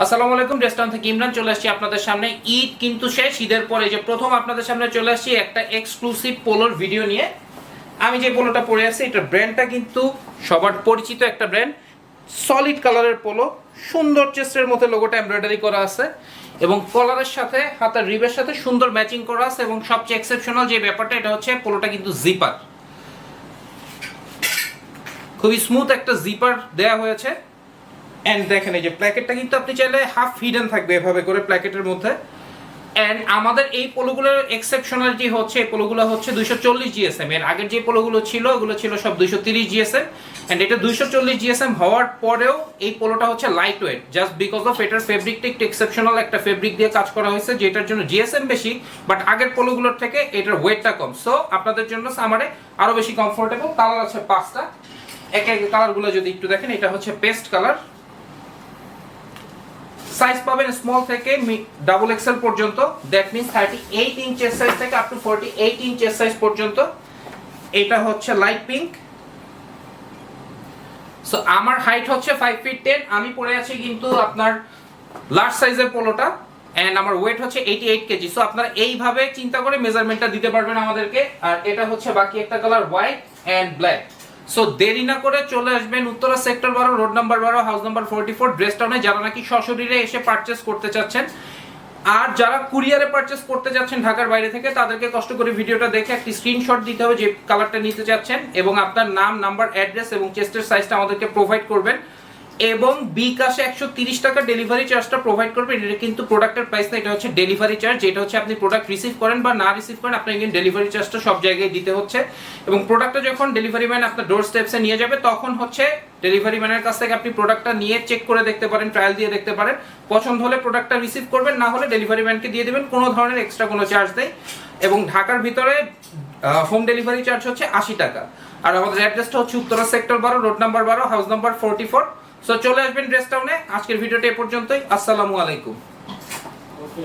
আসসালামু আলাইকুম রেস্টুরেন্ট থেকে ইমরান চলে আসছি আপনাদের সামনে। ঈদ কিন্তু শেষ, ঈদের পরে যে প্রথম আপনাদের সামনে চলে আসছি একটা এক্সক্লুসিভ পোলোর ভিডিও নিয়ে। আমি যে পোলোটা পরে আছি, এটা ব্র্যান্ডটা কিন্তু সবার পরিচিত একটা ব্র্যান্ড সলিড কালারের পোলো, সুন্দর চেস্টের মধ্যে লোগোটা এমব্রয়ডারি করা আছে এবং কলারের সাথে, হাতার রিবের সাথে সুন্দর ম্যাচিং করা আছে এবং সবচেয়ে এক্সেপশনাল যে ব্যাপারটা, এটা হচ্ছে পোলোটা কিন্তু জিপার খুবই স্মুথ একটা জিপার দেয়া হয়েছে। অ্যান্ড দেখেন, এই যে প্ল্যাকেটটা কিন্তু আপনি চাইলে হাফ হিডেন থাকবে এভাবে করে প্ল্যাকেটের মধ্যে। অ্যান্ড আমাদের এই পোলোগুলোর এক্সেপশনালিটি হচ্ছে, এই পোলোগুলো হচ্ছে দুইশো চল্লিশ জিএসএম এর আগের যে পোলোগুলো ছিল, ওগুলো ছিল সব দুইশো তিরিশ জিএসএম অ্যান্ড এটা দুইশো চল্লিশ জিএসএম হওয়ার পরেও এই পোলোটা হচ্ছে light weight just because of এটার ফেব্রিকটা একটু এক্সেপশনাল একটা ফেব্রিক দিয়ে কাজ করা হয়েছে, যেটার জন্য জিএসএম বেশি বাট আগের পোলোগুলোর থেকে এটার ওয়েটটা কম। সো আপনাদের জন্য সামারে আরও বেশি কমফোর্টেবল কালার আছে পাঁচটা। এক এক কালারগুলো যদি একটু দেখেন, এটা হচ্ছে পেস্ট কালার সাইজ পাবেন স্মল থেকে ডাবল এক্সেল পর্যন্ত। দ্যাট মিনস থার্টি এইট ইঞ্চের সাইজ থেকে আপ টু ফোরটি এইট ইঞ্চের সাইজ পর্যন্ত। এটা হচ্ছে লাইট পিঙ্ক সো আমার হাইট হচ্ছে ফাইভ ফিট টেন আমি পরে আছি কিন্তু আপনার লার্জ সাইজের পোলোটা। অ্যান্ড আমার ওয়েট হচ্ছে এইটি এইট কেজি সো আপনারা এইভাবে চিন্তা করে মেজারমেন্টটা দিতে পারবেন আমাদেরকে। আর এটা হচ্ছে বাকি একটা colour white and black so দেরি না করে চলে আসবেন উত্তরা সেক্টর বারো, রোড নাম্বার বারো, house number forty four, dress টাউনে। যারা নাকি সশরীরে এসে পারচেস করতে চাচ্ছেন, আর যারা কুরিয়ারে পারচেস করতে যাচ্ছেন ঢাকার বাইরে থেকে, তাদেরকে কষ্ট করে ভিডিওটা দেখে একটি স্ক্রিনশট দিতে হবে যে কালারটা নিতে চাচ্ছেন এবং আপনার নাম নাম্বার অ্যাড্রেস এবং চেস্টের সাইজটা আমাদেরকে প্রোভাইড করবেন। এবং বি বিকাশে একশো তিরিশ টাকা ডেলিভারি চার্জটা প্রোভাইড করবেন এটা কিন্তু প্রোডাক্টের প্রাইস না, এটা হচ্ছে ডেলিভারি চার্জ যেটা হচ্ছে আপনি প্রোডাক্ট রিসিভ করেন বা না রিসিভ করেন আপনাকে কিন্তু ডেলিভারি চার্জটা সব জায়গায় দিতে হচ্ছে। এবং প্রোডাক্টটা যখন ডেলিভারি ম্যান আপনার ডোর স্টেপসে নিয়ে যাবে, তখন হচ্ছে ডেলিভারি ম্যানের কাছ থেকে আপনি প্রোডাক্টটা নিয়ে চেক করে দেখতে পারেন ট্রায়াল দিয়ে দেখতে পারেন। পছন্দ হলে প্রোডাক্টটা রিসিভ করবেন, না হলে ডেলিভারি ম্যানকে দিয়ে দেবেন, কোনো ধরনের এক্সট্রা কোনো চার্জ নেই। এবং ঢাকার ভিতরে হোম ডেলিভারি চার্জ হচ্ছে আশি টাকা। আর আমাদের অ্যাড্রেসটা হচ্ছে উত্তরা সেক্টর বারো রোড নাম্বার বারো house number forty four so চলে আসবেন ড্রেস টাউনে আজকের ভিডিওটা এ পর্যন্তই। আসসালামু আলাইকুম। ওকে